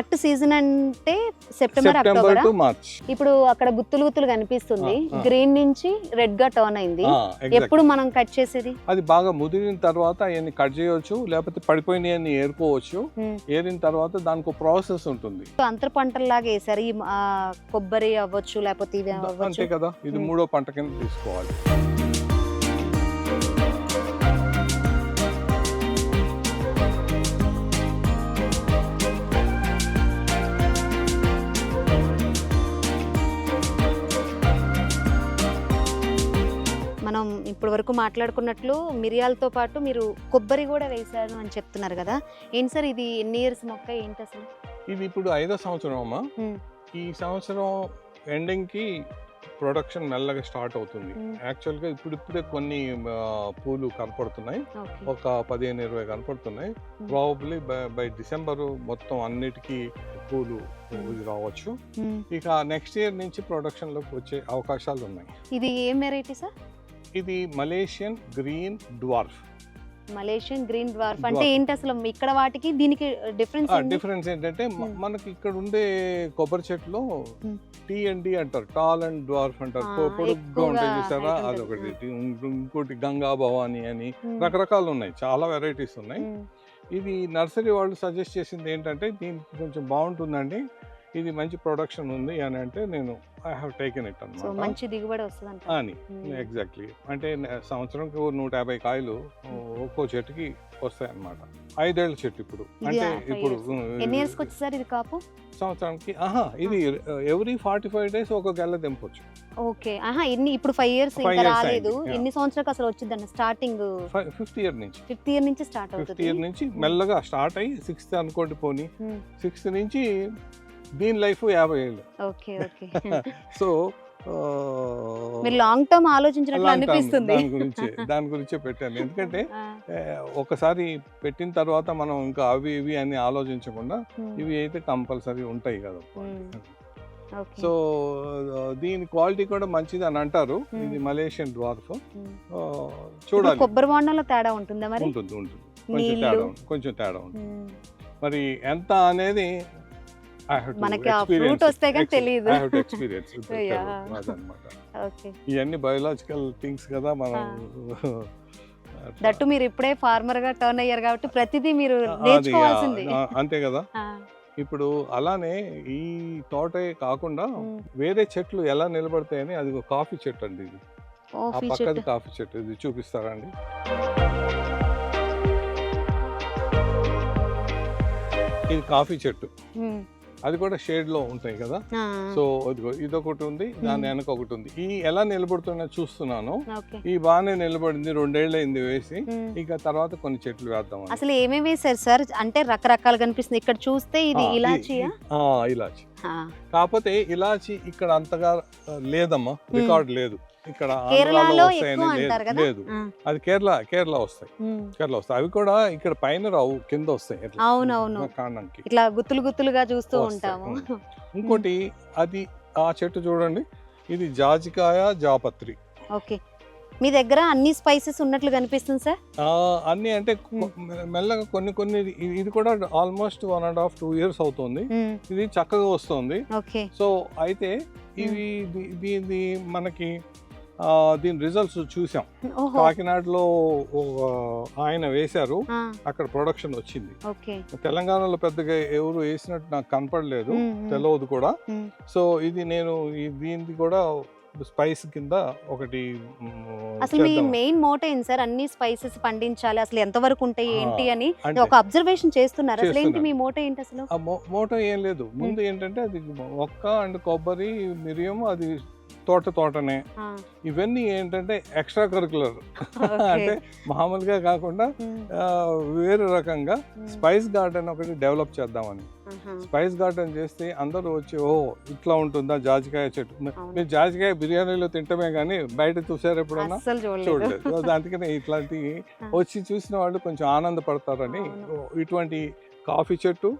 Correct season అంటే September October? March. ఇప్పుడు అక్కడ గుత్తులు గుత్తులు కనిపిస్తుంది. గ్రీన్ నుంచి రెడ్గా టర్న్ అయింది. ఎప్పుడు మనం కట్ చేసేది? అది బాగా ముదిరిన తర్వాత అవన్నీ కట్ చేయవచ్చు లేకపోతే పడిపోయినాయని ఏరుకోవచ్చు. ఏరిన తర్వాత దానికి ప్రాసెస్ ఉంటుంది. అంతర పంటల్లాగా వేసారు. కొబ్బరి అవ్వచ్చు లేకపోతే ఇవి అంతే కదా. ఇది. మూడో పంట కింద తీసుకోవాలి. మనం ఇప్పటి వరకు మాట్లాడుకున్నట్లు మిరియాలతో పాటు మీరు కొబ్బరి కూడా వేశారు అని చెప్తున్నారు కదా. ఏంటి సార్ ఇది ఎన్ని ఇయర్స్ మొక్క? ఏంటి అసలు? ఇది ఇప్పుడు ఐదో సంవత్సరం అమ్మా. ఈ సంవత్సరం ఎండింగ్కి ప్రొడక్షన్ మెల్లగా స్టార్ట్ అవుతుంది. ఉమ్. యాక్చువల్గా ఇప్పుడిప్పుడే కొన్ని ఆ, పూలు కనపడుతున్నాయి. ఒక పదిహేను ఇరవై కనపడుతున్నాయి. ప్రాబబ్లీ బై డిసెంబర్ మొత్తం అన్నిటికీ పూలు రావచ్చు. ఇక నెక్స్ట్ ఇయర్ నుంచి ప్రొడక్షన్లోకి వచ్చే అవకాశాలు ఉన్నాయి ఇది ఏం వెరైటీ సార్? ఇది Malaysian green dwarf. Malaysian green dwarf. అంటే. ఏంటి అసలు ఇక్కడ వాటికి దీనికి డిఫరెన్స్ డిఫరెన్స్ ఏంటంటే. మనకి ఇక్కడ ఉండే కొబ్బరి చెట్లు. టీ అండ్ డి అంటారు. టాల్ అండ్ డ్వార్ఫ్ అంటారు. పొడుగ్గా ఉంటాయి చూసారా? అదొకటి. ఇంకోటి గంగా భవాని అని రకరకాలు ఉన్నాయి. చాలా వెరైటీస్ ఉన్నాయి. ఇది నర్సరీ వాళ్ళు సజెస్ట్ చేసింది ఏంటంటే దీనికి కొంచెం బాగుంటుందండి. ఇది మంచి ప్రొడక్షన్ ఉంది అని అంటే నేను ఐ హావ్ టేకెన్ ఇట్ అనమాట మంచి దిగుబడి వస్తుంది అని ఎగ్జాక్ట్లీ అంటే సంవత్సరంకి నూట యాభై కాయలు ఒక్కో చెట్టుకి వస్తాయి అన్నమాట ఐదేళ్ళ చెట్టు ఇప్పుడు. అంటే ఇప్పుడు ఇది కాపు? సంవత్సరానికి ఆహా ఇది ఎవ్రీ ఫార్టీ ఫైవ్ డేస్ ఒక గెల్ల దింపొచ్చు ఓకే ఆహా ఎన్ని ఇప్పుడు ఫైవ్ ఇయర్స్ ఇంకా రాలేదు. ఎన్ని సంవత్సరాలకు అసలు వచ్చిందండి? స్టార్టింగ్ ఫిఫ్త్ ఇయర్ నుంచి. ఫిఫ్త్ ఇయర్ నుంచి స్టార్ట్ ఫిఫ్త్ అవుతుంది. ఇయర్ నుంచి మెల్లగా స్టార్ట్ అయ్యి సిక్స్త్ అనుకోండి పోనీ. సిక్స్త్ నుంచి దీని లైఫ్ యాభై ఏళ్ళు. Okay okay. సో మీరు లాంగ్ టర్మ్ ఆలోచించినట్లు అనిపిస్తుంది. దాని గురించి దాని గురించే పెట్టాను. ఎందుకంటే ఒకసారి పెట్టిన తర్వాత మనం ఇంకా అవి ఇవి అని ఆలోచించకుండా ఉమ్, ఇవి అయితే కంపల్సరీ ఉంటాయి కదా. ఓకే. సో దీని క్వాలిటీ కూడా మంచిది అని అంటారు. Hmm. ఇది మలేషియన్ డ్వార్ఫ్ చూడాలి. కొబ్బరి బొండంలో తేడా ఉంటుందా మరి? ఉంటుంది ఉంటుంది. కొంచెం తేడా ఉంటుంది కొంచెం తేడా ఉంటుంది. మరి ఎంత అనేది మనకి ఆ it. వస్తే కానీ ఓకే ఇవన్నీ బయోలాజికల్ థింగ్స్ కదా మనం. దట్టు మీరు ఇప్పుడే ఫార్మర్గా టర్న్ అయ్యారు కాబట్టి ప్రతిదీ మీరు నేర్చుకోవాల్సింది. అంతే కదా. ఇప్పుడు అలానే ఈ తోటే కాకుండా. వేరే చెట్లు ఎలా నిలబడతాయని అది ఒక కాఫీ చెట్టు అండి ఇది. ఆ పక్కది కాఫీ చెట్టు. ఇది చూపిస్తారా అండి? ఇది కాఫీ చెట్టు. అది కూడా షేడ్లో ఉంటాయి కదా. సో ఇదొకటి ఉంది దాని. వెనక ఒకటి ఉంది. ఈ ఎలా నిలబడుతున్నా చూస్తున్నాను. ఈ బాగానే నిలబడింది రెండేళ్ళు అయింది వేసి. ఇక తర్వాత కొన్ని చెట్లు వేద్దాం. అసలు ఏమేమి వేశారు సార్? అంటే రకరకాలు కనిపిస్తుంది ఇక్కడ చూస్తే ఇది ఇలాచి ఆ, కాకపోతే ఇలాచి ఇక్కడ అంతగా లేదమ్మా రికార్డ్ లేదు. ఇక్కడ ఆంధ్రాలో కేరళలో వస్తాయని లేదు- అది కేరళ కేరళ వస్తాయి. కేరళ వస్తాయి. అవి కూడా ఇక్కడ పైన రావు కింద వస్తాయి. అవునవును. కాండంకి ఇట్లా గుత్తులు గుత్తులుగా చూస్తూ ఉంటాము. ఇంకోటి అది ఆ చెట్టు చూడండి. ఇది జాజికాయ జాపత్రి. ఓకే. మీ దగ్గర అన్ని స్పైసెస్ ఉన్నట్లు కనిపిస్తుంది సార్? అన్ని అంటే మెల్లగా కొన్ని కొన్ని ఇది- కూడా almost one and half two years అవుతుంది. ఇది చక్కగా వస్తుంది. సో అయితే ఇవి దీని మనకి దీని రిజల్ట్స్ చూసాం. కాకినాడలో ఆయన వేశారు. అక్కడ ప్రొడక్షన్ వచ్చింది. తెలంగాణలో పెద్దగా ఎవరు వేసినట్టు నాకు కనపడలేదు. తెలియదు కూడా. సో ఇది నేను దీనికి కూడా స్పైస్ కింద ఒకటి అసలు మీ. మెయిన్ మోటో ఏంటి సార్? అన్ని స్పైసెస్ పండించాలి. అసలు ఎంత వరకు ఉంటాయి ఏంటి అని ఒక అబ్జర్వేషన్ చేస్తున్నారు? అసలు ఏంటి. మీ మోటో ఏంటి అసలు? మోటో ఏం లేదు. ముందు ఏంటంటే అది ఒక్క అండ్ కొబ్బరి మిరియం అది తోట తోటనే. ఇవన్నీ ఏంటంటే ఎక్స్ట్రా కరికులర్. అంటే మామూలుగా కాకుండా వేరే రకంగా స్పైస్ గార్డెన్ ఒకటి డెవలప్ చేద్దామని. స్పైస్ గార్డెన్ చేస్తే అందరూ వచ్చి ఓ ఇట్లా ఉంటుందా జాజికాయ చెట్టు. మీరు జాజికాయ బిర్యానీలో తింటమే కానీ బయట చూసారు ఎప్పుడన్నా? చూడలేదు. చూడలేదు. సో అందుకనే ఇట్లాంటి ఆ. వచ్చి చూసిన వాళ్ళు కొంచెం ఆనందపడతారని. ఇటువంటి కాఫీ చెట్టు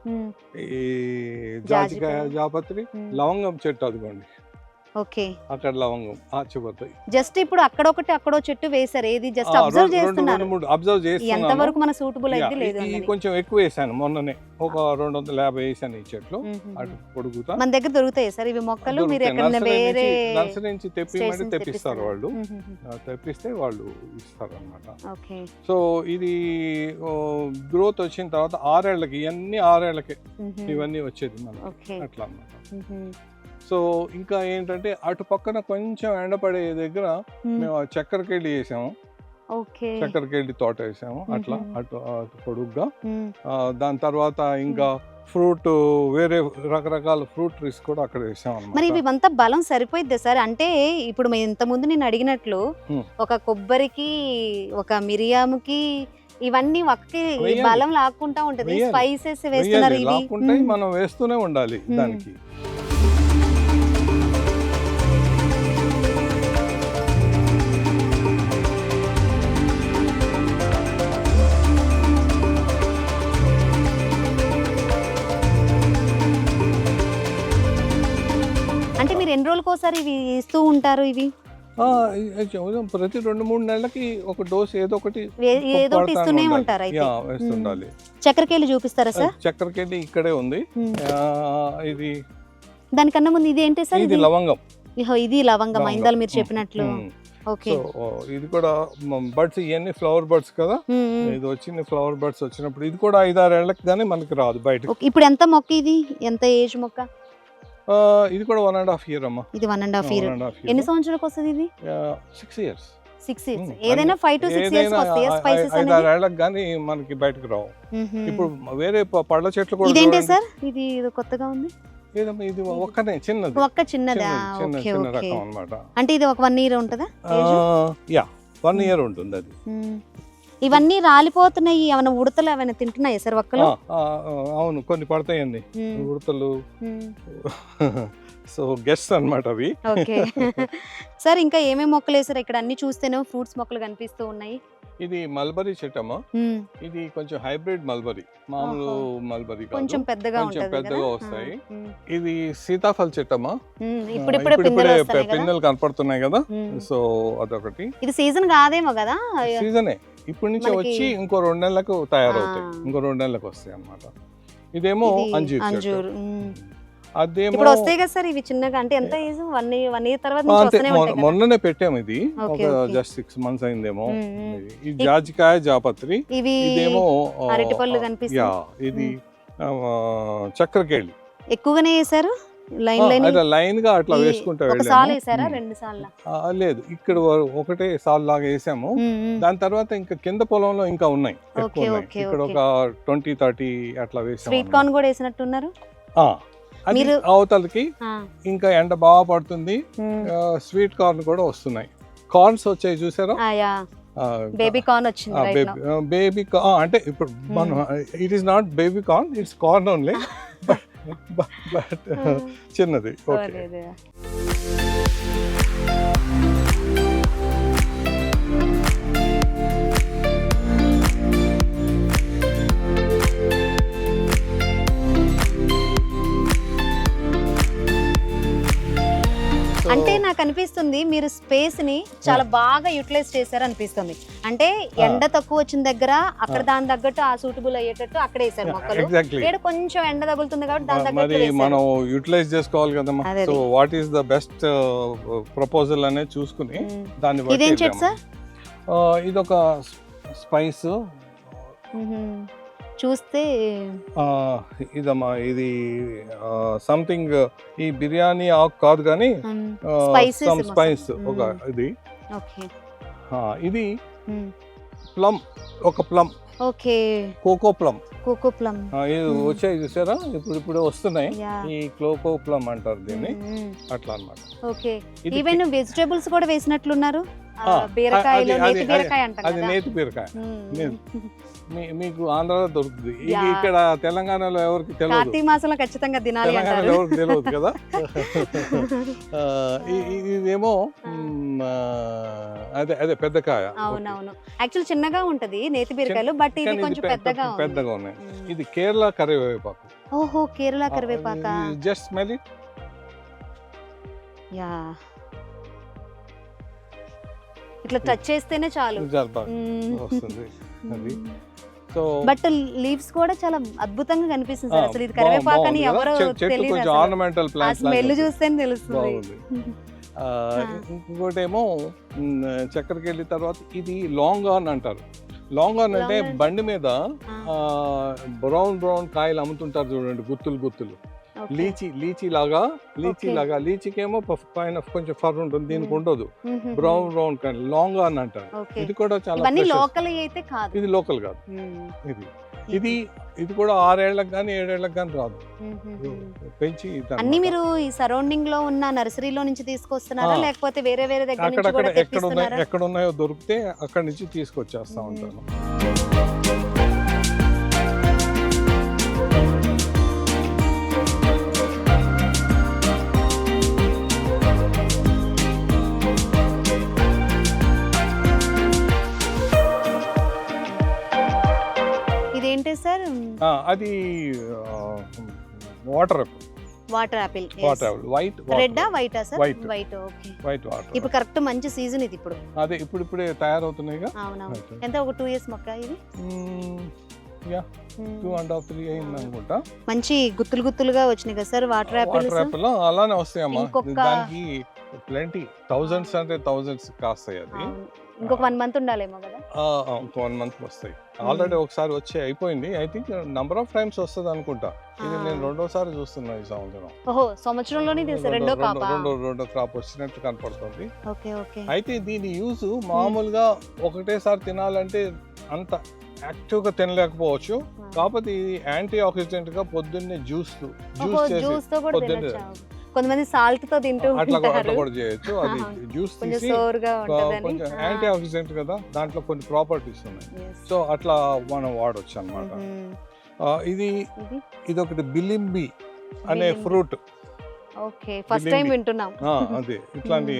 ఈ జాజికాయ. జాపత్రి లవంగం చెట్టు అదిగోండి. ఓకే. అక్కడ లవంగం ఆచిపోతాయి జస్ట్ ఇప్పుడు అక్కడ ఒకటి అక్కడో చెట్టు వేశారు. ఏది? జస్ట్ అబ్జర్వ్ చేస్తున్నారు. మూడు అబ్జర్వ్ ఎంత చేస్తున్నాను వరకు మన సూటబుల్ అయితే లేదు అన్నది. కొంచెం ఎక్కువ వేసాను మొన్ననే. ఒక రెండు వందల యాభై వేసాను ఈ చెట్లు. అటు పొడుగుతా. మన దగ్గర దొరుకుతాయి సార్. ఇవి మొక్కలు మీరు. ఎక్కడ వేరే నుంచి- నర్సరీ నుంచి తెప్పిమంటే తెప్పిస్తారు వాళ్ళు. ఆ, తెప్పిస్తే వాళ్ళు ఇస్తారు అనమాట ఓకే. సో ఇది గ్రోత్ వచ్చిన తర్వాత ఆరేళ్ళకి ఇవన్నీ ఆరేళ్ళకి మ్మ్. ఇవన్నీ వచ్చేది మనకి. ఓకే. అట్లా అన్నమాట. మ్మ్. సో ఇంకా ఏంటంటే అటు పక్కన కొంచెం ఎండపడే దగ్గర మ్మ్. చక్కెరకేళి వేసాము చక్కెరకేళి తోట వేసాము అట్లా. అటు అటు పొడుగ్గా దాని తర్వాత ఇంకా ఫ్రూట్ వేరే రకరకాల ఫ్రూట్ ట్రీస్ కూడా అక్కడ వేసాం మరి ఇవంతా బలం సరిపోయిద్ది సార్ అంటే ఇప్పుడు మేము ఇంత ముందు నేను అడిగినట్లు. ఒక కొబ్బరికి ఒక మిరియాముకి ఇవన్నీ వేయాలి. బలం లాక్కుంటా ఉంటది. స్పైసెస్ వేస్తున్నారు. మనం వేస్తూనే ఉండాలి. దానికి ఎన్ని రోజులకు ఒకసారి ఇవి ఇస్తూ ఉంటారు ఇవి? ప్రతి రెండు మూడు నెలలకి ఒక డోస్ ఏదో ఒకటి ఏదో ఒకటి ఇస్తూనే. ఉంటారు వేస్తుండాలి చక్కెరకేళి చూపిస్తారా సార్? చక్కెరకేళి ఇక్కడే ఉంది. ఇది దానికన్నా ముందు ఇది ఏంటి సార్ ఇది లవంగం. ఇది లవంగం. ఇందాలు మీరు. చెప్పినట్లు. ఓకే. ఇది కూడా బర్డ్స్ ఇవన్నీ ఫ్లవర్ బర్డ్స్ కదా. ఇది వచ్చింది ఫ్లవర్ బర్డ్స్ వచ్చినప్పుడు. ఇది కూడా ఐదారేళ్ళకి కానీ మనకి రాదు బయటకు. ఓకే. ఇప్పుడు ఎంత మొక్క ఇది? ఎంత ఏజ్ మొక్క? ఇది కూడా వన్ అండ్ హాఫ్ ఇయర్ అమ్మా. ఇది వన్ అండ్ హాఫ్ ఇయర్ ఎన్ని సంవత్సరాలకు వస్తుంది ఇది? Six years six years. ఏదైనా ఫైవ్ టు సిక్స్ ఇయర్స్ వస్తాయి స్పైసెస్ అనేది ఐదారేళ్ళకు కానీ మనకి బయటకు రావు. ఇప్పుడు వేరే పళ్ళ చెట్లు కూడా ఇదేంటి. సార్? ఇది ఇది కొత్తగా ఉంది? ఏదమ్మా ఇది ఒక్కనే చిన్నది. ఒక్క చిన్నదా? చిన్నది, చిన్న ఓకే. ఓకే అన్నమాట. అంటే ఇది ఒక వన్ ఇయర్ ఉంటుందా? యా వన్ ఇయర్ ఉంటుంది అది. ఇవన్నీ రాలిపోతున్నాయి ఏమైనా ఉడతలు ఏమైనా తింటున్నాయి సార్ ఒక్కలు అవును కొన్ని పడతాయండి. ఉడతలు. సో గెస్ట్ అన్నమాట అవి. ఓకే. సార్ ఇంకా ఏమేమి మొక్కలు వేసారు ఇక్కడ అన్ని చూస్తేనే ఫ్రూట్స్ మొక్కలు కనిపిస్తూ ఉన్నాయి. ఇది మల్బరీ చెట్టమ్మా మ్మ్. ఇది కొంచెం హైబ్రిడ్ మల్బరీ మామూలు. మల్బరీ కొంచెం పెద్దగా కొంచెం పెద్దగా వస్తాయి. ఇది సీతాఫల చెట్టమ్మా ఇప్పుడిప్పుడే పిన్నెలు కనపడుతున్నాయి కదా. సో అదొకటి. ఇది సీజన్ కాదేమో కదా? సీజనే. ఇప్పటి నుంచి వచ్చి ఇంకో రెండు నెలలకు తయారవుతాయి. ఇంకో రెండు నెలలకు వస్తాయి అన్నమాట. ఇదేమో ఇది అంజీర్ అంజూర్. అదేమో ఇప్పుడు వస్తాయి కదా సార్ ఇవి చిన్నగా. అంటే ఎంత ఏజ్? వన్ వన్ ఇయర్ తర్వాత ఆ, నుంచి వస్తూనే ఉంటాయి కదా. మొన్ననే పెట్టాము ఇది. ఒక. జస్ట్ సిక్స్ మంత్స్ అయిందేమో. ఇది. ఈ జాజికాయ జాపత్రి. ఇవి ఇదేమో ఆ, అరటిపళ్ళు ఆ, కనిపిస్తాయి. యా ఇది చక్కెరకేళి ఎక్కువగానే వేసారు లైన్ లైన్? అట్లా లైన్గా అట్లా ఈ- వేసుకుంటా ఒక వెళ్ళాము. వేసారా. రెండు సార్ల ఆ, లేదు. ఇక్కడ వర- ఒకటే సాల్ లాగా వేసాము. దాని తర్వాత ఇంకా కింద పొలంలో ఇంకా ఉన్నాయి. ఎక్కువ ఓకే, ఉన్నాయి. ఓకే, ఇక్కడ ఓకే. ఒక ట్వంటీ థర్టీ అట్లా వేసాము స్వీట్ అన్నమాట. కార్న్ కూడా వేసినట్టున్నారు? ఆ, అది మీరు- అవతలకి ఇంకా ఎండ బాగా పడుతుంది. స్వీట్ కార్న్ కూడా వస్తున్నాయి. కార్న్స్ వచ్చాయి చూసారా? బేబీ కార్న్ వచ్చింది బేబీ అంటే ఇప్పుడు మనం it is not baby corn it's corn only but చిన్నది. ఓకే అంటే నాకు అనిపిస్తుంది మీరు స్పేస్ని చాలా బాగా యూటిలైజ్ చేశారు అనిపిస్తుంది అంటే ఎండ తక్కువ వచ్చిన దగ్గర అక్కడ దాని తగ్గట్టు ఆ సూటబుల్ అయ్యేటట్టు అక్కడ వేసారు మొక్కలు. ఇక్కడ కొంచెం ఎండ తగులుతుంది కాబట్టి దాని తగ్గట్టు. మనం యూటిలైజ్ చేసుకోవాలి కదమ్మా. So what is the best proposal అనేది చూసుకుని. దాన్ని ఇదేం చెట్టు. సార్? ఆ, ఇదొక స్పైస్. చూస్తే ఇదమ్మా ఇది సంథింగ్ ఈ బిర్యానీ ఆకు కాదు కానీ స్పైస్. ఒక ఇది. ఇది. ప్లమ్ ఒక plum. Okay. Coco plum. Coco plum. ఇది. వచ్చాయి చూసారా? ఇప్పుడు ఇప్పుడు వస్తున్నాయి. ఈ క్లోకో ప్లమ్ అంటారు దీన్ని. అట్లా అన్నమాట. ఓకే. ఈవెన్ వెజిటేబుల్స్ కూడా వేసినట్లున్నారు? బీరకాయలు నేతి బీరకాయ అంటాం అది నేతి బీరకాయ. మీకు ఆంధ్రాలో దొరుకుతుంది. ఇది. ఇక్కడ తెలంగాణలో ఎవరికి తెలియదు కార్తీక మాసంలో ఖచ్చితంగా తినాలి తెలంగాణలో ఎవరికి తెలియదు కదా? ఇదేమో అదే అదే పెద్ద కాయ. అవునవును. యాక్చువల్ చిన్నగా ఉంటది నేతి బీరకాయలు బట్ ఇది కొంచెం పెద్దగా పెద్దగా ఉన్నాయి. ఇది కేరళ కరివేపాకు. ఓహో Kerala కరివేపాక. Just smell it yeah. ఇట్లా టచ్ చేస్తేనే చాలు. చాలా బాగా. వస్తుంది. అది. సో బట్ లీవ్స్ కూడా చాలా అద్భుతంగా కనిపిస్తుంది సార్ అసలు ఇది బాగుంది కదా? ఎవరో తెలియదు. ఆర్నమెంటల్ ఆ ప్లాంట్ స్మెల్ చూస్తేనే తెలుస్తుంది ఇంకోటేమో చక్కెరకి వెళ్ళిన తర్వాత ఇది లాంగ్ ఆన్ అంటారు లాంగ్ ఆన్ అంటే. బండి మీద బ్రౌన్ బ్రౌన్ కాయలు అమ్ముతుంటారు చూడండి గుత్తులు గుత్తులు. లీచి లీచి లాగా లీచి. లాగా లీచికేమో పైన కొంచెం ఫర్ ఉంటుంది దీనికి. ఉండదు. బ్రౌన్ బ్రౌన్ కాయలు లాంగ్ ఆన్ అంటారు. ఇది కూడా చాలా. లోకల్ అయితే కాదు ఇది లోకల్ కాదు. ఇది ఇది ఇది కూడా ఆరేళ్ళకు కానీ ఏడేళ్ళకు కానీ రాదు. పెంచి అన్ని. మీరు ఈ సరౌండింగ్లో ఉన్న నర్సరీలో నుంచి తీసుకొస్తున్నారా. లేకపోతే వేరే వేరే దగ్గర నుంచి కూడా ఎక్కడ ఉన్నాయి తెప్పిస్తున్నారా ఎక్కడ ఉన్నాయో దొరికితే అక్కడి నుంచి తీసుకొచ్చేస్తా. ఉంటాను అది water water apple water white red వైటా sir White. White okay. White water. ఇప్పుడు కరెక్ట్ మంచి సీజన్ ఇది ఇప్పుడు. అదే ఇప్పుడు ఇప్పుడే తయారవుతున్నాయిగా. అవునవును. ఎంత ఒక టూ ఇయర్స్ మొక్క ఇది? టూ అండ్ హాఫ్ త్రీ అయింది అనుకుంటా. మంచి గుత్తులు గుత్తులుగా వచ్చినాయి కదా sir water apples water apple అలానే వస్తాయమ్మా ఇంకొక- దానికి ప్lenty థౌజండ్స్ అంటే థౌజండ్స్ కాస్తాయి అది. ఇంకొక వన్ మంత్ ఉండాలేమో కదా? వన్ మంత్ వస్తాయి. ఆల్రెడీ ఒకసారి వచ్చి అయిపోయింది. I think number of times వస్తుంది అనుకుంటా. ఇది. నేను రెండోసారి చూస్తున్నా ఈ సంవత్సరం. ఓహో సంవత్సరంలోనే తెలుసు రెండో రెండో రెండో క్రాప్ వచ్చినట్టు కనపడుతుంది. అయితే దీని యూజ్ మామూలుగా ఒకటేసారి తినాలంటే అంత యాక్టివ్గా తినలేకపోవచ్చు కాకపోతే ఇది యాంటీ ఆక్సిడెంట్గా పొద్దున్నే జ్యూస్ జ్యూస్ చేసి పొద్దున్నే- కొంతమంది సాల్ట్తో తింటూ ఉంటారు కూడా చేయొచ్చు అది. జ్యూస్ కొంచెం సోర్గా ఉంటదని కొంచెం యాంటీ ఆక్సిడెంట్ కదా దాంట్లో కొన్ని ప్రాపర్టీస్ ఉన్నాయి. సో అట్లా మనం వాడొచ్చు అనమాట మ్మ్. ఇది ఇది ఒకటి బిలింబి అనే. Fruit okay first time. వింటున్నాం అదే ఇట్లాంటి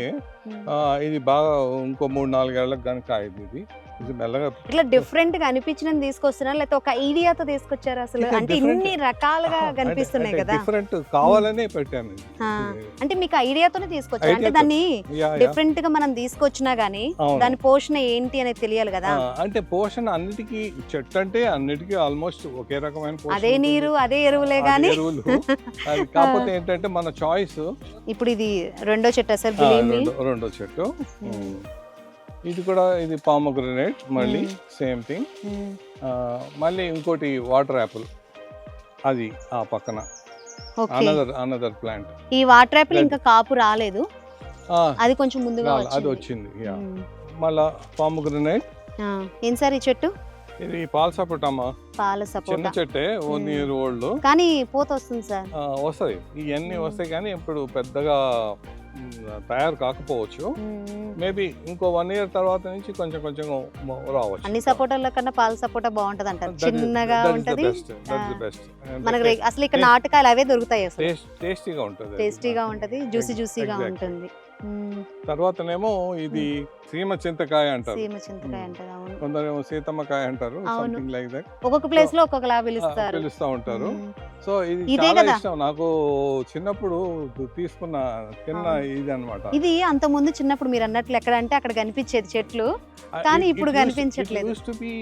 మ్మ్. ఆ, ఇది బాగా ఇంకో మూడు నాలుగేళ్ళకు కనుక ఇది ఇది మెల్లగా ఇట్లా డిఫరెంట్గా అనిపించిన తీసుకొస్తున్నారు లేకపోతే ఒక ఐడియాతో తీసుకొచ్చారు అసలు అంటే. ఇన్ని రకాలుగా కనిపిస్తున్నాయి కదా డిఫరెంట్ కావాలనే పెట్టాను. అంటే మీకు ఐడియాతోనే తీసుకొచ్చారు అంటే. దాన్ని. డిఫరెంట్గా మనం తీసుకొచ్చినా గానీ. దాని పోషణ ఏంటి అనేది తెలియాలి కదా అంటే పోషణ అన్నిటికీ చెట్టు అంటే అన్నిటికీ ఆల్మోస్ట్ ఒకే రకమైన అదే. నీరు అదే ఎరువులే గానీ ఎరువులు కాకపోతే ఏంటంటే మన చాయిస్ ఇప్పుడు ఇది రెండో చెట్టు సార్ బిలీమి రెండో చెట్టు. ఇది కూడా ఇది పామోగ్రనేట్ మళ్ళీ. సేమ్ థింగ్ మళ్ళీ ఇంకోటి వాటర్ యాపిల్ అది ఆ పక్కన. అనదర్ అనదర్ ప్లాంట్ ఈ వాటర్ యాపిల్ ఇంకా కాపు రాలేదు. అది కొంచెం ముందుగా అది వచ్చింది. మళ్ళా పామోగ్రనేట్ ఏం సార్ ఈ చెట్టు? ఇది పాల్సపటమ్మా పాల చిన్న సపోటా చెట్టే వన్. ఇయర్ ఓల్డ్ కానీ పూత వస్తుంది సార్ వస్తాయి ఇవన్నీ. వస్తాయి కానీ ఇప్పుడు పెద్దగా తయారు కాకపోవచ్చు. మేబీ ఇంకో వన్ ఇయర్ తర్వాత నుంచి కొంచెం కొంచెం రావచ్చు అన్ని సపోటాల కన్నా పాల సపోటా బాగుంటది అంటారు చిన్నగా ఉంటది మనకు అసలు ఇక్కడ నాటకాలు అవే దొరుకుతాయి tastyగా ఉంటుంది. టేస్టీగా ఉంటది జ్యూసీ జ్యూసీగా. ఉంటుంది. తర్వాతనేమో ఇది సీమ చింతకాయ అంటారు సీమ చింతకాయ అంటారు అవును కొందరేమో సీతమ్మకాయ అంటారు. సంథింగ్ లైక్ దట్ ఒక్కొక్క ప్లేస్లో ఒక్కొక్కలా పిలుస్తారు పిలుస్తూ ఉంటారు. సో ఇది చాలా? ఇష్టం నాకు చిన్నప్పుడు తీసుకున్న తిన్న. ఇది అనమాట ఇది అంత ముందు చిన్నప్పుడు మీరు అన్నట్లు ఎక్కడ అంటే అక్కడ కనిపించేది చెట్లు కానీ ఇప్పుడు కనిపించట్లేదు. టు బి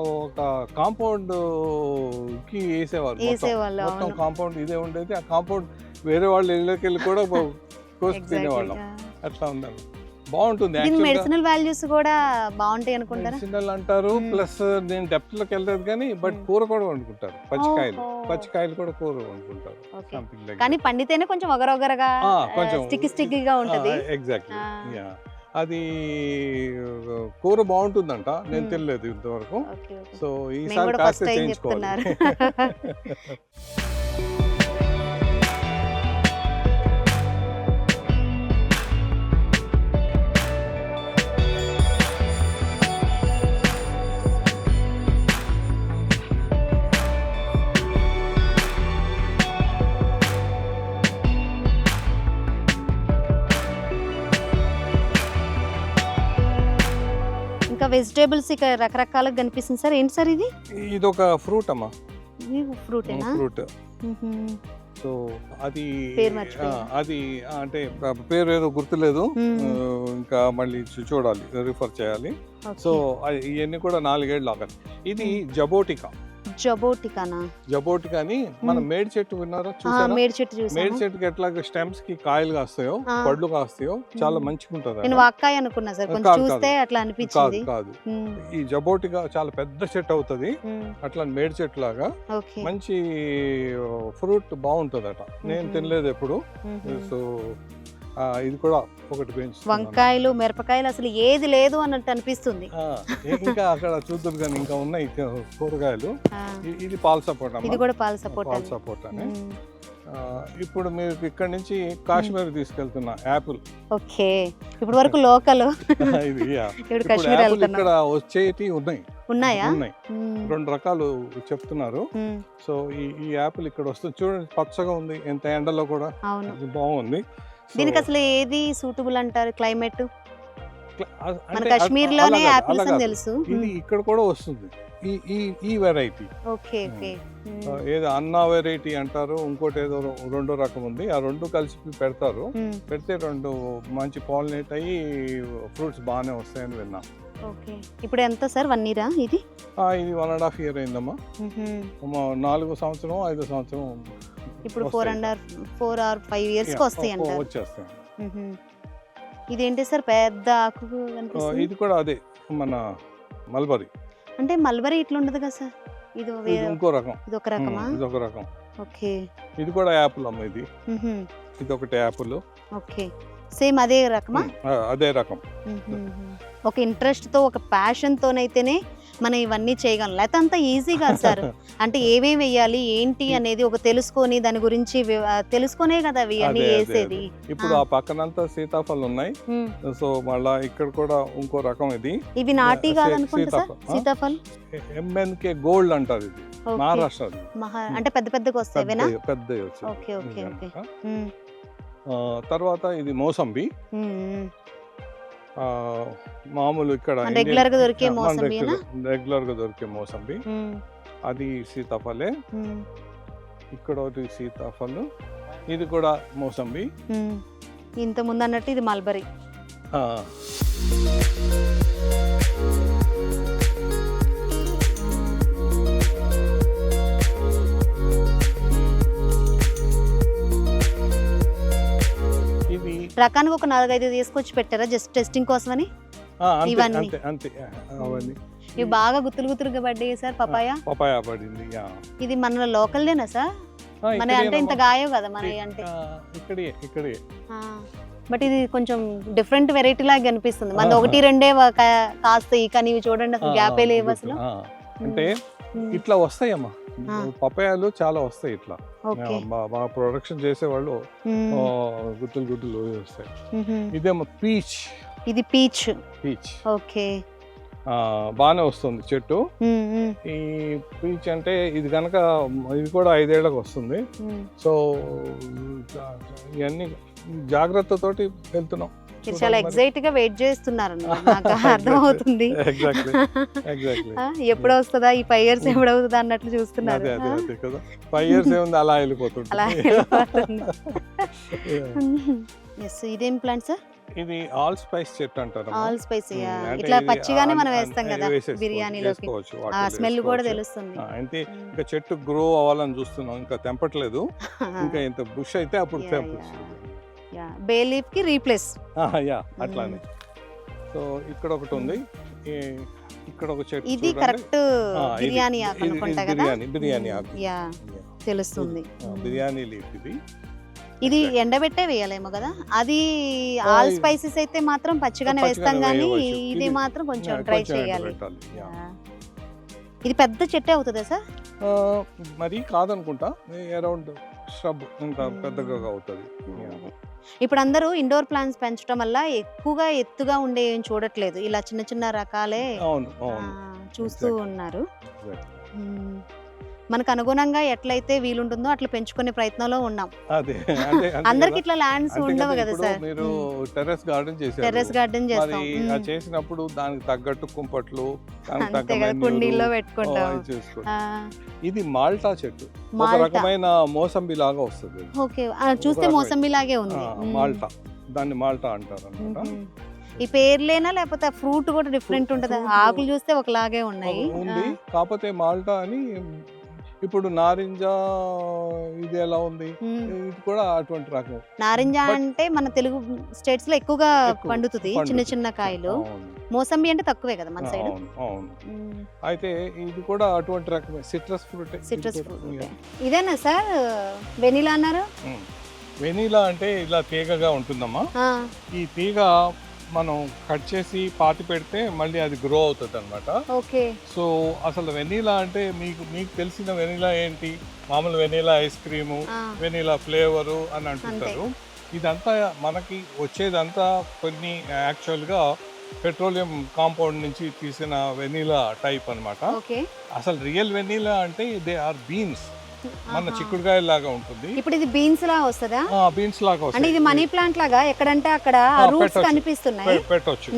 ఒక కాంపౌండ్కి వేసేవారు మొత్తం. వేసేవాళ్ళు మొత్తం కాంపౌండ్ ఇదే ఉండేది ఆ కాంపౌండ్ వేరే వాళ్ళ ఇళ్ళకి వెళ్ళి కూడా కోసి. తినేవాళ్ళం. అట్లా ఉండాలి. బాగుంటుంది మెడిసినల్ వాల్యూస్ కూడా బాగుంటాయి అనుకుంటారా? మెడిసినల్ అంటారు. ప్లస్ నేను డెప్త్లోకి వెళ్ళలేదు కానీ బట్ మ్మ్. కూర కూడా వండుకుంటారు. పచ్చికాయలు. పచ్చికాయలు కూడా కూర వండుకుంటారు. ఓకే సంథింగ్ లైక్ కానీ పండితేనే కొంచెం ఒగరొగరగా ఆ, కొంచెం స్టిక్ స్టిక్గా ఉంటది ఎగ్జాక్ట్లీ అది కూర బాగుంటుందంట. నేను మ్మ్. తెలియదు ఇంతవరకు. సో ఈసారి కాస్త చేయించుకోవాలి. ఇంకా వెజిటేబుల్స్ ఇక రకరకాలుగా కనిపిస్తుంది సార్. ఏంటి సార్ ఇది? ఇది ఒక ఫ్రూట్ అమ్మా. ఇది ఫ్రూటేనా? ఫ్రూట్. సో అది అది అంటే పేరు ఏదో గుర్తులేదు. ఇంకా మళ్ళీ చూడాలి రిఫర్ చేయాలి. సో. ఇవన్నీ కూడా నాలుగేళ్ళు ఆగాలి ఇది జబోటికా. జబోటికానా? జబోటికా అని మన. మేడి చెట్టు విన్నారా? చూసారా? మేడి చెట్టు మేడి చూసాను చెట్టుకి ఎట్లా స్టెమ్స్కి కాయలు కాస్తాయో. పళ్ళు కాస్తాయో చాలా. మంచిగా ఉంటుంది నేను వాక్కాయ అనుకున్నా సార్ కొంచెం చూస్తే. అట్లా అనిపించింది. కాదు ఈ జబోటిగా చాలా పెద్ద చెట్టు అవుతుంది. అట్లా మేడి చెట్టు లాగా మంచి ఫ్రూట్ బాగుంటుందట. నేను. తినలేదు ఎప్పుడు. సో ఇది కూడా ఒకటి పెంచుతున్నాను. వంకాయలు మిరపకాయలు అసలు ఏది లేదు అన్నట్టు అనిపిస్తుంది. ఇంకా అక్కడ చూద్దాం కానీ ఇంకా ఉన్నాయి కూరగాయలు. ఇది పాల్ సపోర్ట్ ఇది కూడా పాల సపోర్ట్ పాల్ ఆ, ఇప్పుడు మీరు ఇక్కడ నుంచి కాశ్మీర్ తీసుకెళ్తున్నా యాపిల్. ఓకే. ఇప్పుడు వరకు లోకల్. ఇది. ఇప్పుడు కాశ్మీర్ ఇక్కడ వచ్చేటి ఉన్నాయి. ఉన్నాయా? ఉన్నాయి. రెండు రకాలు చెప్తున్నారు. సో ఈ ఈ యాపిల్ ఇక్కడ వస్తుంది. చూడండి పచ్చగా ఉంది. ఎంత ఎండలో కూడా బాగుంది. దీనికి అసలు ఏది సూటబుల్ అంటారు క్లైమేట్ మన కాశ్మీర్లోనే యాపిల్స్ అని. తెలుసు. ఇది ఇక్కడ కూడా వస్తుంది. ఈ ఈ ఈ వెరైటీ ఓకే ఓకే. ఏదో అన్నా వెరైటీ అంటారు ఇంకోటి ఏదో రెండో రకం ఉంది. ఆ రెండు కలిసి పెడతారు. పెడితే రెండు మంచి పాలినేట్ అయ్యి ఫ్రూట్స్ బాగానే వస్తాయని విన్నా. ఓకే. ఇప్పుడు ఎంత సార్? వన్ ఇయరా ఇది? ఇది వన్ అండ్ హాఫ్ ఇయర్ అయిందమ్మా. నాలుగో సంవత్సరం ఐదో సంవత్సరం ఇప్పుడు. Four and four or five ఇయర్స్కి Yeah, వస్తాయి అంటారు. వచ్చేస్తాయి. ఇదేంటి సార్ పెద్ద ఆకు ఇది కూడా అదే మన మల్బరీ. అంటే మల్బరీ ఇట్లా ఉండదు కదా సార్? ఇది ఇంకో రకం. ఇది ఒక రకమా? ఇది ఒక రకం. ఓకే. ఇది కూడా యాపిల్ అమ్మ ఇది. ఇది ఒకటి యాపిల్. ఓకే. సేమ్ అదే రకమా? అదే రకం. ఒక ఇంట్రెస్ట్తో ఒక ప్యాషన్ తోనైతేనే మనం ఇవన్నీ చేయగలం. లేకపోతే అంత ఈజీ కాదు సార్. అంటే ఏమేమి వేయాలి ఏంటి అనేది ఒక తెలుసుకొని దాని గురించి తెలుసుకొనే కదా అవి అన్ని వేసేది. ఇప్పుడు ఆ. పక్కనంతా సీతాఫలం ఉన్నాయి. సో మళ్ళా ఇక్కడ కూడా ఇంకో రకం ఇది. ఇవి నాటి కాదనుకుంటా సార్? సీతాఫలం. ఎంఎన్కే గోల్డ్ అంటారు ఇది. మహారాష్ట్ర అంటే పెద్ద పెద్దగా వస్తాయివేనా పెద్ద ఓకే ఓకే తర్వాత ఇది మోసంబి. మామూలు ఇక్కడ గా దొరికే? రెగ్యులర్గా దొరికే మోసంబి. అది సీతాఫలే. ఇక్కడ ఒకటి సీతాఫలం. ఇది కూడా మోసంబి. ఇంత ముందు అన్నట్టు ఇది మల్బరీ. రకానికి ఒక నాలుగైదు తీసుకొచ్చి పెట్టారా జస్ట్ టెస్టింగ్ కోసమని ఇవన్నీ. అంతే అవన్నీ ఇవి బాగా గుత్తులు గుత్తులుగా పడ్డాయి సార్ పపాయ పపాయ పడింది. ఇది మన లోకల్దేనా సార్ మన అంటే ఇంత. గాయో కదా మన అంటే ఇక్కడే ఇక్కడే బట్ ఇది కొంచెం డిఫరెంట్ వెరైటీ లాగా అనిపిస్తుంది మన. ఒకటి రెండే కాస్తాయి కానీ ఇవి చూడండి అసలు గ్యాపే లేవు. అసలు అంటే ఇట్లా వస్తాయమ్మా. పపాయాలు చాలా వస్తాయి ఇట్లా. బాగా ప్రొడక్షన్ చేసేవాళ్ళు ఆ, గుత్తులు గుత్తులు వస్తాయి. ఇదేమో పీచ్. ఇది పీచ్. పీచ్. ఓకే. బాగానే వస్తుంది చెట్టు. ఈ పీచ్ అంటే ఇది కనుక ఇది కూడా ఐదేళ్ళకు వస్తుంది. సో ఇవన్నీ జాగ్రత్తతోటి వెళ్తున్నాం. మీరు చాలా ఎగ్జైట్గా వెయిట్ చేస్తున్నారు నాకు అర్థం అవుతుంది ఎగ్జాక్ట్లీ ఎగ్జాక్ట్లీ ఆ, ఎప్పుడు వస్తుందా? ఈ ఫైవ్ ఇయర్స్ ఎప్పుడు అవుతుందా అన్నట్లు చూస్తున్నారు. ఫైవ్ ఇయర్స్ ఏముంది? అలా వెళ్ళిపోతుంది. అలా. ఎస్ ఇదేం ప్లాంట్ సార్ ఇది ఆల్ స్పైస్ చెట్టు అంటారు ఆల్ స్పైసీ ఇట్లా పచ్చిగానే మనం వేస్తాం కదా బిర్యానీలోకి. స్మెల్ కూడా. తెలుస్తుంది. అంటే ఉమ్. ఇంకా చెట్టు గ్రో అవ్వాలని చూస్తున్నాం ఇంకా తెంపట్లేదు. ఇంకా ఇంత బుష్ అయితే అప్పుడు Yeah, తెంపచ్చు బే లీఫ్కి రీప్లేస్ యా అట్లానే సో ఇక్కడ ఒకటి ఉంది ఇక్కడ ఒక చెట్టు ఇది. కరెక్ట్ బిర్యానీ ఆకు అనుకుంటా కదా బిర్యానీ బిర్యానీ ఆకు యా. తెలుస్తుంది. బిర్యానీ లీఫ్ ఇది ఇది. ఎండబెట్టే వేయాలేమో కదా అది ఆల్ స్పైసెస్ అయితే మాత్రం పచ్చిగానే వేస్తాం కానీ. ఇది మాత్రం కొంచెం ట్రై చేయాలి. యా. ఇది పెద్ద చెట్టే అవుతుందా సార్ మరి కాదనుకుంటా అరౌండ్ ష్రబ్ ఇంకా. పెద్దగా అవుతుంది. ఇప్పుడు అందరూ ఇండోర్ ప్లాంట్స్ పెంచడం వల్ల ఎక్కువగా ఎత్తుగా ఉండే ఏం చూడట్లేదు ఇలా చిన్న చిన్న రకాలే చూస్తూ. ఉన్నారు. మనకు అనుగుణంగా ఎట్లయితే వీలుంటుందో అట్లా పెంచుకునే ప్రయత్నంలో ఉన్నాం. అందరికి. ఇట్లా ల్యాండ్స్ ఉండవు కదా, సార్. మీరు టెర్రస్ గార్డెన్ చేశారు. టెర్రస్ గార్డెన్ చేస్తాం. చేసినప్పుడు దానికి తగ్గట్టు కుంపట్లు అంతే కదా కుండీల్లో పెట్టుకుంటాం. ఇది మాల్టా చెట్టు. ఒక రకమైన మోసంబి లాగా వస్తుంది ఓకే చూస్తే మోసంబి లాగే ఉంది. మాల్టా. దాన్ని మాల్టా అంటారు అనమాట ఉమ్. ఈ పేర్లేనా లేకపోతే ఫ్రూట్ కూడా డిఫరెంట్ ఉంటుందా? ఆకులు చూస్తే ఒకలాగే ఉన్నాయి. కాకపోతే మాల్టా అని ఇప్పుడు నారింజ ఇది ఎలా ఉంది. ఇది కూడా అటువంటి రకం. నారింజ అంటే మన తెలుగు స్టేట్స్లో ఎక్కువగా ఎక్కువ పండుతుంది చిన్న. చిన్న కాయలు. మోసంబి అంటే తక్కువే కదా మన సైడ్. అవును అయితే ఇది కూడా అటువంటి రకమే సిట్రస్ ఫ్రూట్ సిట్రస్ ఫ్రూట్ ఇదేనా సార్? వెనిలా అన్నారు? వెనీలా అంటే ఇలా తీగగా ఉంటుందమ్మా. ఈ తీగ మనం కట్ చేసి పాతి పెడితే మళ్ళీ అది గ్రో అవుతుంది అనమాట ఓకే. సో అసలు వెనీలా అంటే మీకు మీకు తెలిసిన వెనీలా ఏంటి? మామూలు vanilla ice cream vanilla flavour అని అంటుంటారు. ఇదంతా మనకి వచ్చేదంతా కొన్ని యాక్చువల్గా పెట్రోలియం కాంపౌండ్ నుంచి తీసిన వెనీలా టైప్ అన్నమాట. ఓకే. అసలు రియల్ వెనీలా అంటే దే ఆర్ బీన్స్. మన. చిక్కుడుకాయ లాగా ఉంటుంది. ఇప్పుడు ఇది బీన్స్ లా వస్తుందా? బీన్స్ లాగా అంటే ఇది. మనీ ప్లాంట్ లాగా ఎక్కడంటే అక్కడ రూట్స్. కనిపిస్తున్నాయి. పెట్టొచ్చు.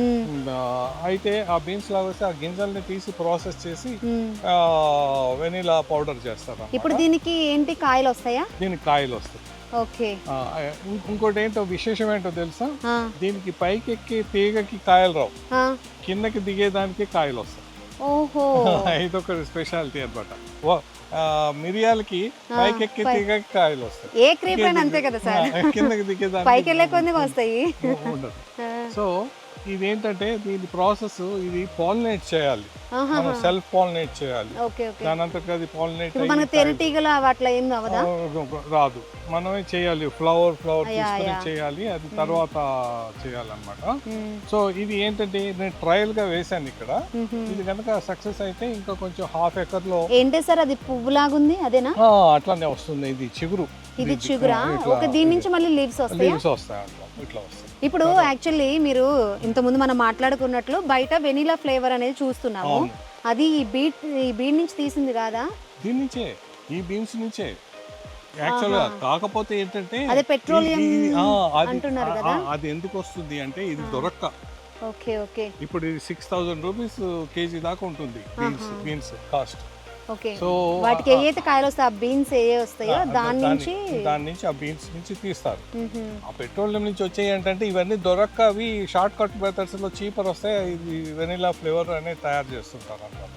అయితే ఆ బీన్స్ లాగా వస్తే ఆ గింజల్ని తీసి ప్రాసెస్ చేసి. వెనీలా పౌడర్ చేస్తారు ఇప్పుడు దీనికి ఏంటి కాయలు వస్తాయా? దీనికి కాయలు వస్తాయి. ఓకే. ఇంకోటి ఏంటో విశేషం ఏంటో తెలుసా? దీనికి పైకి ఎక్కి తీగకి కాయలు రావు. కిందకి దిగేదానికి కాయలు వస్తాయి. ఓహో. ఇది ఒక స్పెషాలిటీ అనమాట మిరియాలకి ఆ, పైకి ఎక్కి కాయలు వస్తాయి. ఏ క్రీప్ అంతే కదా సార్? కిందకి దిగేదానికి పైకి వెళ్ళే కొద్దిగా వస్తాయి. ఉండదు. ఆ, సో ఇదేంటంటే దీని ప్రాసెస్ ఇది పాలినేట్ చేయాలి. మనం సెల్ఫ్ పాలినేట్ చేయాలి. దాని అంతటి అది పాలినేట్ రాదు. మనమే చేయాలి. ఫ్లవర్ ఫ్లవర్ తీసుకొని. చేయాలి. అది తర్వాత చేయాలన్నమాట. సో ఇది ఏంటంటే నేను ట్రయల్గా వేశాను ఇక్కడ. ఇది కనుక సక్సెస్ అయితే ఇంకా కొంచెం హాఫ్ ఎకర్లో ఏంటి సార్? అది పువ్వులాగుంది అదేనా? ఆ, అట్లానే వస్తుంది. ఇది చిగురు. ఇది చిగురా? దీని నుంచి మళ్ళీ లీవ్స్ వస్తాయా? లీవ్స్ వస్తాయి ఇట్లా వస్తాయి. ఇప్పుడు యాక్చువల్లీ మీరు ఇంతకుముందు మనం మాట్లాడుకున్నట్లు బయట వెనీలా ఫ్లేవర్ అనేది చూస్తున్నాము అది ఈ బీట్ ఈ బీడ్ నుంచి తీసింది కాదా దీని నుంచే ఈ బీన్స్ నుంచే యాక్చువల్గా. కాకపోతే ఏంటంటే అదే పెట్రోలియం అంటున్నారు కదా? అది ఎందుకు వస్తుంది అంటే ఇది. దొరక్క ఓకే ఓకే ఇప్పుడు ఇది సిక్స్ థౌజండ్ రూపీస్ కేజీ దాకా ఉంటుంది బీన్స్. బీన్స్ కాస్ట్ సో వాటికి ఏ అయితే కాయలు వస్తాయి ఆ బీన్స్ ఏ వస్తాయో దాని నుంచి దాని నుంచి ఆ బీన్స్ నుంచి తీస్తారు. ఆ పెట్రోలియం నుంచి వచ్చాయి ఏంటంటే ఇవన్నీ దొరక్క అవి షార్ట్ కట్ మెథడ్స్లో చీపర్ వస్తాయి ఇది వెనిలా ఫ్లేవర్ అనేది తయారు చేస్తుంటారు అనమాట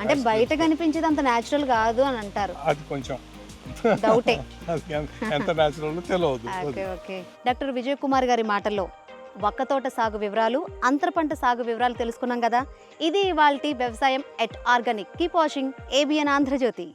అంటే బయట కనిపించేది అంత నేచురల్ కాదు అని అంటారు. అది కొంచెం. డౌటే ఎంత- న్యాచురల్ తెలియదు. Okay okay. Doctor Vijay Kumar గారి మాటల్లో. వక్కతోట సాగు వివరాలు అంతర పంట సాగు వివరాలు తెలుసుకున్నాం కదా. ఇది ఇవాల్టి వ్యవసాయం at organic. Keep watching ABN Andhra Jyothi.